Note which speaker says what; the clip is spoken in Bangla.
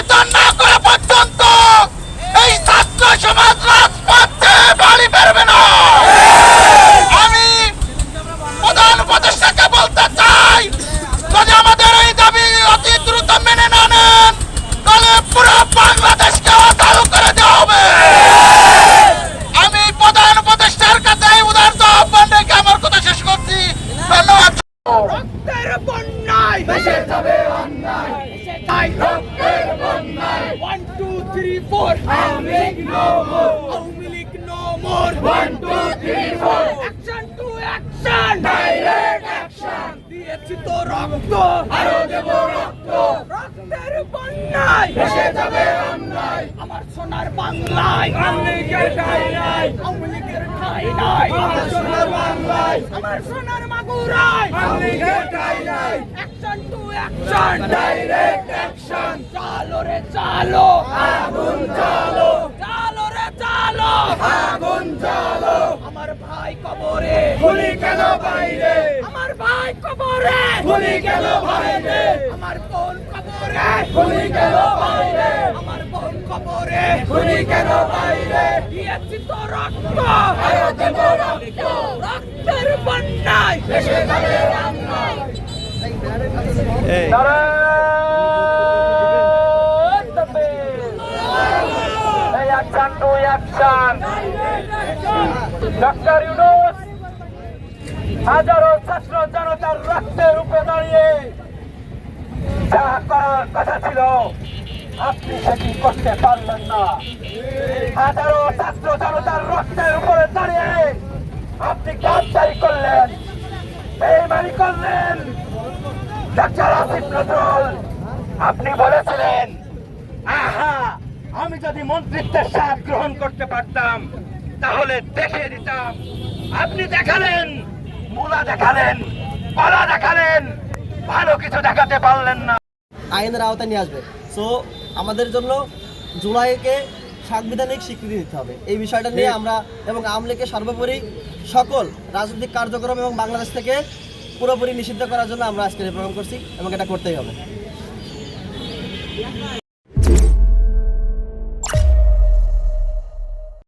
Speaker 1: পরিবর্তন না করা পর্যন্ত এই ছাত্র সমাজ রাজপথ বাড়ি ফেরবে না। আমি প্রধান উপদেষ্টাকে বলতে চাই, যদি আমাদের এই দাবি অতি দ্রুত মেনে না নেন, তাহলে পুরো বাংলাদেশকে অকাল করে দেওয়া হবে। আমি প্রধান উপদেষ্টার কাছে এই উদাহরণ আহ্বান রেখে আমার কথা শেষ করছি। ধন্যবাদ। বন্যায় ভেসে যাবে অন্যায়। তাই রক্তের four. Aum Lik no more. Aum Lik no more. One, two, three, four.
Speaker 2: Action to action.
Speaker 1: Direct action. দিয়েছি তো রক্ত আরও দেব রক্ত
Speaker 2: রক্তের বন্যায়
Speaker 1: ভেসে যাবে অন্যায়
Speaker 2: আমার সোনার বাংলায়
Speaker 1: আওয়ামী লীগের ঠাই নাই
Speaker 2: আওয়ামী লীগের ঠাই নাই
Speaker 1: আমার বাংলায়।
Speaker 2: আমার সোনার মাগুরায়।
Speaker 1: লীগের ঠাই নাই।
Speaker 2: Action to action
Speaker 1: direct action
Speaker 2: চালো রে চালো। আগুন চালো। চালো রে
Speaker 1: চালো। আগুন চালো।
Speaker 2: আমার ভাই কবরে। গুলি কেন বাইরে?
Speaker 1: আমার
Speaker 2: ভাই
Speaker 1: কবরে। গুলি কেন বাইরে
Speaker 2: আমার বোন কবরে। গুলি কেন বাইরে আমার বোন কবরে। গুলি দিয়েছি তো রক্ত।
Speaker 1: রক্ত। রক্তের বন্যায়। টু ইউনুস হাজারো ছাত্র জনতার রক্তের উপরে দাঁড়িয়ে। যা করার কথা ছিল, আপনি সেটি করতে পারলেন না। হাজারো ছাত্র জনতার রক্তের উপরে দাঁড়িয়ে আপনি গাদ্দারি করলেন, বেইমানি করলেন। ডাক্তার আসিফ নজরুল, আপনি বলেছিলেন, আহা, আমি যদি মন্ত্রিত্বের স্বাদ গ্রহণ করতে পারতাম, তাহলে দেখিয়ে দিতাম। আপনি দেখালেন মুলা দেখালেন কলা দেখালেন ভালো কিছু দেখাতে পারলেন না।
Speaker 3: আইনের আওতায় নিয়ে আসবে। সো আমাদের জন্য জুলাইকে সাংবিধানিক স্বীকৃতি দিতে হবে। এই বিষয়টা নিয়ে আমরা এবং আওয়ামী লীগের সর্বোপরি সকল রাজনৈতিক কার্যক্রম এবং বাংলাদেশ থেকে পুরোপুরি নিষিদ্ধ করার জন্য আমরা আজকে প্রোগ্রাম করছি এবং এটা করতেই হবে।